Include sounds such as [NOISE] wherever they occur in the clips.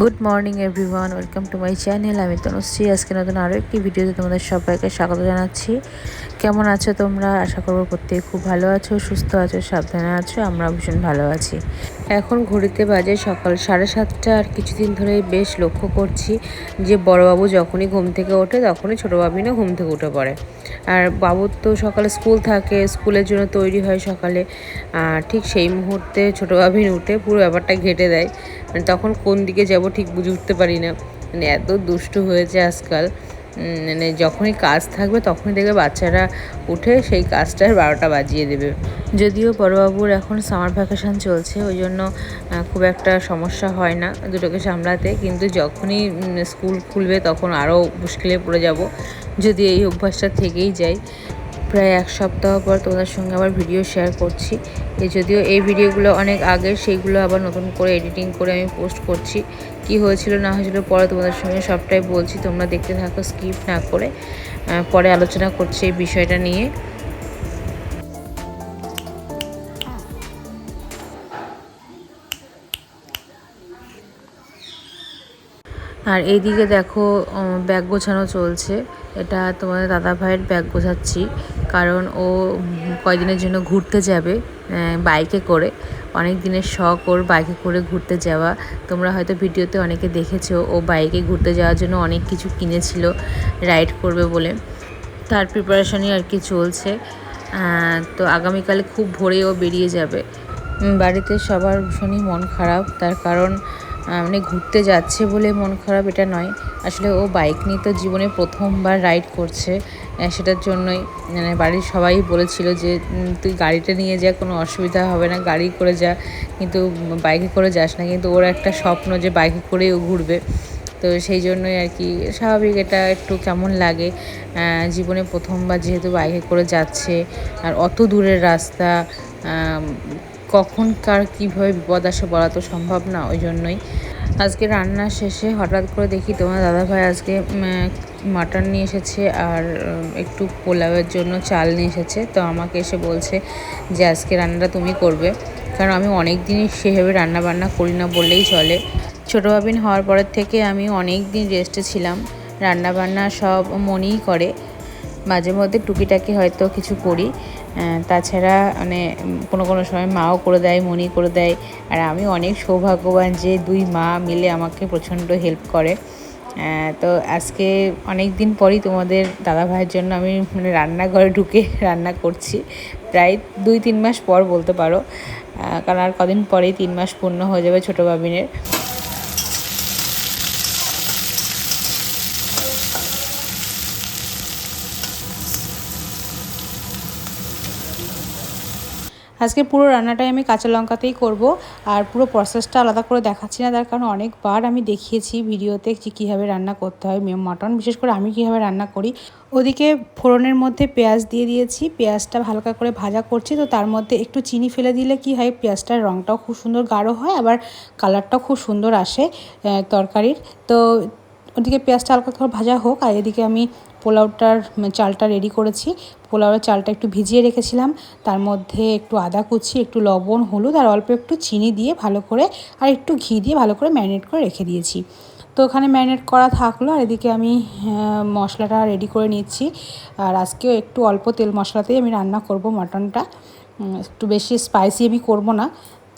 Good morning everyone welcome to my channel আমি তনুশ্রী। আজকে নতুন আরও একটি ভিডিওতে তোমাদের সবাইকে স্বাগত জানাচ্ছি। কেমন আছো তোমরা? আশা করব প্রত্যেকে খুব ভালো আছো, সুস্থ আছো, সাবধানে আছো আমরা ভীষণ ভালো আছি। এখন ঘড়িতে বাজে সকাল সাড়ে সাতটা আর কিছুদিন ধরে বেশ লক্ষ্য করছি যে বড়বাবু যখনই ঘুম থেকে ওঠে তখনই ছোটো বাবিনও ঘুম থেকে উঠে পড়ে। আর বাবুর তো সকালে স্কুল থাকে, স্কুলের জন্য তৈরি হয় সকালে। আর ঠিক সেই মুহূর্তে ছোটো বাবিন উঠে পুরো ব্যাপারটা ঘেটে দেয়। মানে তখন কোন দিকে যাব ঠিক বুঝে উঠতে পারি না। মানে এত দুষ্টু হয়েছে আজকাল। মানে যখনই কাজ থাকবে তখনই দেখবে বাচ্চারা উঠে সেই কাজটার বারোটা বাজিয়ে দেবে। যদিও বড়বাবুর এখন সামার ভ্যাকেশন চলছে, ওই জন্য খুব একটা সমস্যা হয় না দুটোকে সামলাতে। কিন্তু যখনই স্কুল খুলবে তখন আরও মুশকিলে পড়ে যাব। যদি এই অভ্যাসটা থেকেই যায়। প্রায় এক সপ্তাহ পর তোমাদের সঙ্গে আবার ভিডিও শেয়ার করছি। এই যদিও এই ভিডিওগুলো অনেক আগের, সেইগুলো আবার নতুন করে এডিটিং করে আমি পোস্ট করছি। কি হয়েছিল, না হয়েছিল পরে তোমাদের সঙ্গে সবটাই বলছি, তোমরা দেখতে থাকো স্কিপ না করে পরে আলোচনা করছি এই বিষয়টা নিয়ে। আর এইদিকে দেখো ব্যাগ গোছানো চলছে। এটা তোমাদের দাদা ভাইয়ের ব্যাগ গোছাচ্ছি। কারণ ও কয়দিনের জন্য ঘুরতে যাবে বাইকে করে। অনেক দিনের শখ ওর বাইকে করে ঘুরতে যাওয়া। তোমরা হয়তো ভিডিওতে অনেকে দেখেছ, ও বাইকে ঘুরতে যাওয়ার জন্য অনেক কিছু কিনেছিল রাইড করবে বলে। তার প্রিপারেশনই আর কি চলছে। তো আগামীকালে খুব ভোরে ও বেরিয়ে যাবে। বাড়িতে সবার ভীষণই মন খারাপ। তার কারণ মানে ঘুরতে যাচ্ছে বলে মন খারাপ এটা নয়। আসলে ও বাইক নিয়ে তো জীবনে প্রথমবার রাইড করছে। সেটার জন্যই মানে বাড়ির সবাই বলেছিল যে তুই গাড়িটা নিয়ে যা, কোনো অসুবিধা হবে না, গাড়ি করে যা, কিন্তু বাইকে করে যাস না, কিন্তু ওর একটা স্বপ্ন যে বাইকে করেই ও ঘুরবে। তো সেই জন্যই আর কি, স্বাভাবিক এটা একটু কেমন লাগে। জীবনে প্রথমবার যেহেতু বাইকে করে যাচ্ছে, আর অত দূরের রাস্তা কখন কার কীভাবে বিপদ আসে বলা তো সম্ভব না, ওই জন্যই। আজকে রান্না শেষে হঠাৎ করে দেখি তোমার দাদাভাই আজকে মাটন নিয়ে এসেছে আর একটু পোলাওয়ের জন্য চাল নিয়ে এসেছে। তো আমাকে এসে বলছে যে আজকে রান্নাটা তুমি করবে। কারণ আমি অনেক দিনই সেভাবে রান্না বান্না করি না বললেই চলে। ছোটো বাবিন হওয়ার পরের থেকে আমি অনেক দিন রেস্টে ছিলাম। রান্না বান্না সব মনেই করে। মাঝে মধ্যে টুকিটাকি হয়তো কিছু করি। তাছাড়া মানে কোনো কোনো সময় মাও করে দেয়, মনি করে দেয়। আর আমি অনেক সৌভাগ্যবান যে দুই মা মিলে আমাকে প্রচণ্ড হেল্প করে। তো আজকে অনেক দিন পরই তোমাদের দাদা ভাইয়ের জন্য আমি মানে রান্নাঘরে ঢুকে [LAUGHS] রান্না করছি। প্রায় দুই, তিন মাস পর বলতে পারো। কারণ আর কদিন পরেই তিন মাস পূর্ণ হয়ে যাবে ছোটো বাবিনের আজকে পুরো রান্নাটাই আমি কাঁচা লঙ্কাতেই করব, আর পুরো প্রসেসটা আলাদা করে দেখাচ্ছি না, তার কারণ অনেকবার আমি দেখিয়েছি ভিডিওতে যে কীভাবে রান্না করতে হয় মটন, বিশেষ করে আমি কীভাবে রান্না করি। ওদিকে ফোড়নের মধ্যে পেঁয়াজ দিয়ে দিয়েছি, পেঁয়াজটা হালকা করে ভাজা করছি, তো তার মধ্যে একটু চিনি ফেলে দিলে কি হয়, পেঁয়াজটার রঙটাও খুব সুন্দর গাঢ় হয়, আবার কালারটাও খুব সুন্দর আসে তরকারির। তো ওদিকে পেঁয়াজটা হালকা করে ভাজা হোক, আর এদিকে আমি পোলাওটার চালটা রেডি করেছি। পোলাওয়ের চালটা একটু ভিজিয়ে রেখেছিলাম। তার মধ্যে একটু আদা কুচি, একটু লবণ, হলুদ আর অল্প একটু চিনি দিয়ে ভালো করে আর একটু ঘি দিয়ে ভালো করে ম্যারিনেট করে রেখে দিয়েছি। তো ওখানে ম্যারিনেট করা থাকল আর এদিকে আমি মশলাটা রেডি করে নিচ্ছি। আর আজকেও একটু অল্প তেল মশলাতেই আমি রান্না করব মাটনটা। একটু বেশি স্পাইসি আমি করব না।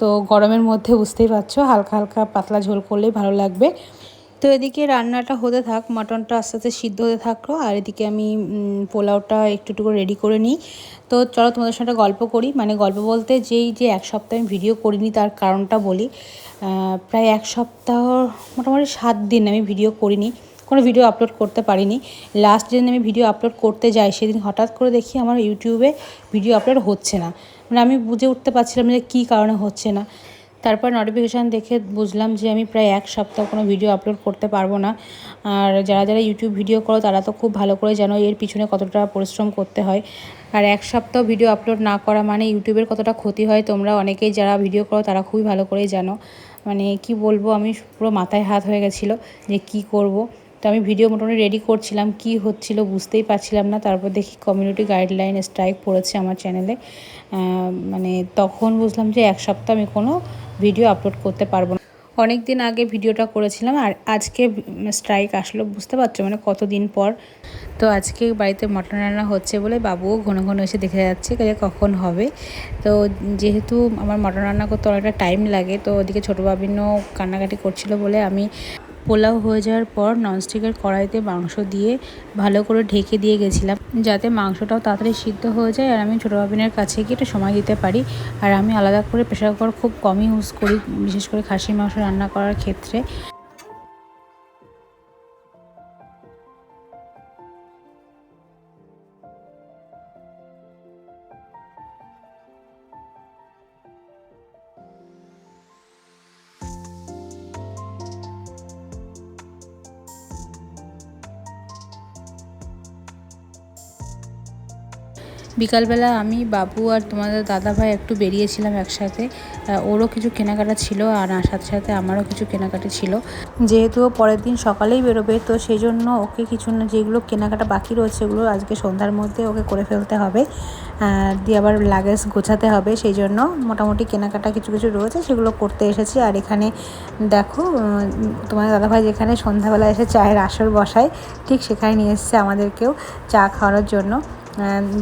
তো গরমের মধ্যে বুঝতেই পারছ, হালকা হালকা পাতলা ঝোল করলেই ভালো লাগবে। তো এদিকে রান্নাটা হতে থাক, মাটনটা আস্তে আস্তে সিদ্ধ হতে থাকল আর এদিকে আমি পোলাওটা একটু একটু রেডি করে নিই। তো চলো তোমাদের একটা গল্প করি। মানে গল্প বলতে যেই যে এক সপ্তাহ আমি ভিডিও করিনি তার কারণটা বলি। প্রায় এক সপ্তাহ, মোটামুটি সাত দিন আমি ভিডিও করিনি। কোনো ভিডিও আপলোড করতে পারিনি। লাস্ট যেদিন আমি ভিডিও আপলোড করতে যাই, সেদিন হঠাৎ করে দেখি আমার ইউটিউবে ভিডিও আপলোড হচ্ছে না। মানে আমি বুঝে উঠতে পারছিলাম যে কী কারণে হচ্ছে না। তারপর নোটিফিকেশান দেখে বুঝলাম যে আমি প্রায় এক সপ্তাহ কোনো ভিডিও আপলোড করতে পারব না। আর যারা যারা ইউটিউব ভিডিও করো, তারা তো খুব ভালো করে জানো এর পিছনে কতটা পরিশ্রম করতে হয়। আর এক সপ্তাহ ভিডিও আপলোড না করা মানে ইউটিউবের কতটা ক্ষতি হয়, তোমরা অনেকেই যারা ভিডিও করো, তারা খুবই ভালো করেই জানো। মানে কি বলব, আমি পুরো মাথায় হাত হয়ে গেছিল যে কি করব। তো আমি ভিডিও মোটামুটি রেডি করছিলাম, কি হচ্ছিল বুঝতেই পারছিলাম না। তারপর দেখি কমিউনিটি গাইডলাইন স্ট্রাইক পড়েছে আমার চ্যানেলে মানে তখন বুঝলাম যে এক সপ্তাহ আমি কোনো ভিডিও আপলোড করতে পারব না। অনেক দিন আগে ভিডিওটা করেছিলাম আর আজকে স্ট্রাইক আসলো, বুঝতে পারছ? মানে কতদিন পর? তো আজকে বাড়িতে মটন রান্না হচ্ছে বলে বাবুও ঘন ঘন এসে দেখে যাচ্ছে কাজে কখন হবে। তো যেহেতু আমার মটন রান্না করতে অনেকটা টাইম লাগে, তো ওদিকে ছোটো বাবিনও কান্নাকাটি করছিল বলে আমি পোলাও হয়ে যাওয়ার পর ননস্টিকের কড়াইতে মাংস দিয়ে ভালো করে ঢেকে দিয়ে গেছিলাম, যাতে মাংসটাও তাড়াতাড়ি সিদ্ধ হয়ে যায়। আর আমি ছোটো বাবিনের কাছে গিয়ে একটু সময় দিতে পারি। আর আমি আলাদা করে প্রেশার কুকার খুব কমই ইউজ করি, বিশেষ করে খাসি মাংস রান্না করার ক্ষেত্রে। বিকালবেলা আমি, বাবু আর তোমাদের দাদা ভাই একটু বেরিয়েছিলাম একসাথে। ওরও কিছু কেনাকাটা ছিল আর সাথে সাথে আমারও কিছু কেনাকাটা ছিল। যেহেতু পরের দিন সকালেই বেরোবে, তো সেই জন্য ওকে কিছু না, যেগুলো কেনাকাটা বাকি রয়েছে ওগুলো আজকে সন্ধ্যার মধ্যে ওকে করে ফেলতে হবে। দিয়ে আবার লাগেজ গোছাতে হবে সেই জন্য মোটামুটি কেনাকাটা কিছু কিছু রয়েছে, সেগুলো করতে এসেছি। আর এখানে দেখো তোমার দাদাভাই যেখানে সন্ধ্যাবেলা এসে চায়ের আসর বসায়, ঠিক সেখানে নিয়ে এসছে আমাদেরকেও চা খাওয়ানোর জন্য।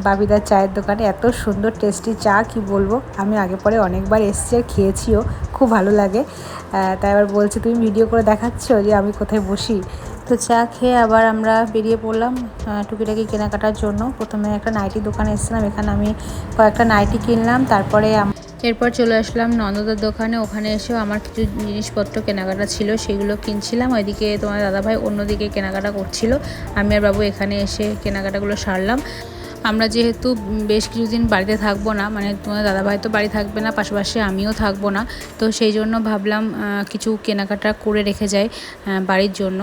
বাবিদার চায়ের দোকানে এত সুন্দর টেস্টি চা, কি বলব? আমি আগে পরে অনেকবার এসেছি আর খেয়েছিও, খুব ভালো লাগে। তাই আবার বলছি, তুমি ভিডিও করে দেখাচ্ছ যে আমি কোথায় বসি? তো চা খেয়ে আবার আমরা বেরিয়ে পড়লাম টুকিটাকি কেনাকাটার জন্য। প্রথমে একটা নাইটি দোকানে এসেছিলাম, এখানে আমি কয়েকটা নাইটি কিনলাম, তারপরে এরপর চলে আসলাম নন্দদার দোকানে। ওখানে এসেও আমার কিছু জিনিসপত্র কেনাকাটা ছিল, সেগুলো কিনছিলাম। ওইদিকে তোমার দাদাভাই অন্যদিকে কেনাকাটা করছিল। আমি আর বাবু এখানে এসে কেনাকাটাগুলো সারলাম। আমরা যেহেতু বেশ কিছুদিন বাড়িতে থাকব না মানে তোমার দাদাভাই তো বাড়ি থাকবে না, পাশাপাশি আমিও থাকব না, তো সেই জন্য ভাবলাম কিছু কেনাকাটা করে রেখে যাই বাড়ির জন্য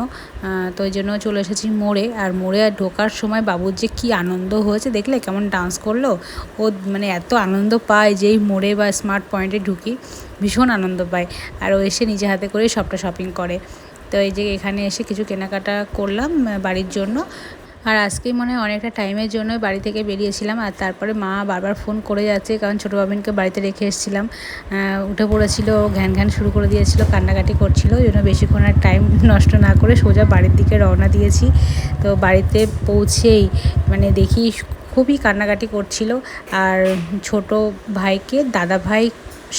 তো ওই জন্য চলে এসেছি মোড়ে, আর মোড়ে আর ঢোকার সময় বাবুর যে কী আনন্দ হয়েছে, দেখলে কেমন ডান্স করল? ও মানে এত আনন্দ পায় যেই মোড়ে বা স্মার্ট পয়েন্টে ঢুকি, ভীষণ আনন্দ পায়, আর ও এসে নিজে হাতে করেই সবটা শপিং করে, তো এই যে এখানে এসে কিছু কেনাকাটা করলাম বাড়ির জন্য আর আজকেই মনে হয় অনেকটা টাইমের জন্য বাড়ি থেকে বেরিয়েছিলাম আর তারপরে মা বারবার ফোন করে যাচ্ছে, কারণ ছোটো বাবিনকে বাড়িতে রেখে এসেছিলাম। উঠে পড়েছিল, ঘ্যান ঘ্যান শুরু করে দিয়েছিল, কান্নাকাটি করছিল ওই জন্য বেশিক্ষণ আর টাইম [LAUGHS] নষ্ট না করে সোজা বাড়ির দিকে রওনা দিয়েছি। তো বাড়িতে পৌঁছেই মানে দেখি খুবই কান্নাকাটি করছিল আর ছোট ভাইকে দাদা ভাই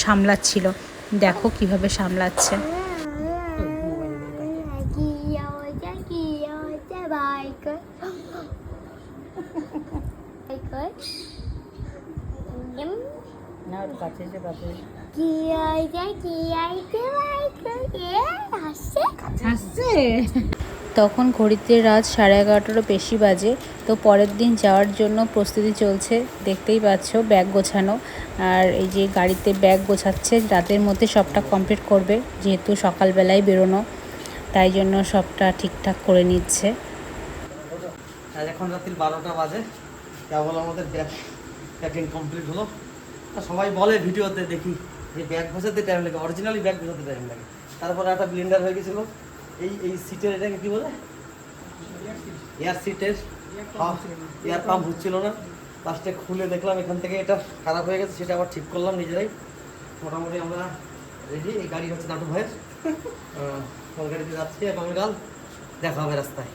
সামলাচ্ছিল। দেখো কীভাবে সামলাচ্ছে। কাছে এসে বাবু হাসছে। তখন ঘড়িতে রাত সাড়ে এগারোটারও বেশি বাজে তো পরের দিন যাওয়ার জন্য প্রস্তুতি চলছে দেখতেই পাচ্ছ ব্যাগ গোছানো। আর এই যে গাড়িতে ব্যাগ গোছাচ্ছে রাতের মধ্যে সবটা কমপ্লিট করবে যেহেতু সকালবেলায় বেরোনো তাই জন্য সবটা ঠিকঠাক করে নিচ্ছে। আর এখন রাত্রি বারোটা বাজে কেবল আমাদের ব্যাগ প্যাকিং কমপ্লিট হলো। সবাই বলে ভিডিওতে দেখি। যে ব্যাগ বসাতে টাইম লাগে অরিজিনালি ব্যাগ বসাতে টাইম লাগে। তারপরে একটা ব্লেন্ডার হয়ে গেছিল। এই এই সিটের এটাকে কী বলে? এয়ার সিটের এয়ার পাম্প হচ্ছিল না। লাস্টে খুলে দেখলাম, এখান থেকে এটা খারাপ হয়ে গেছে, সেটা আবার ঠিক করলাম নিজেরাই। মোটামুটি আমরা রেডি এই গাড়ি হচ্ছে নাটু ভাইয়ের ওই গাড়িতে যাচ্ছি আগামীকাল দেখা হবে রাস্তায়।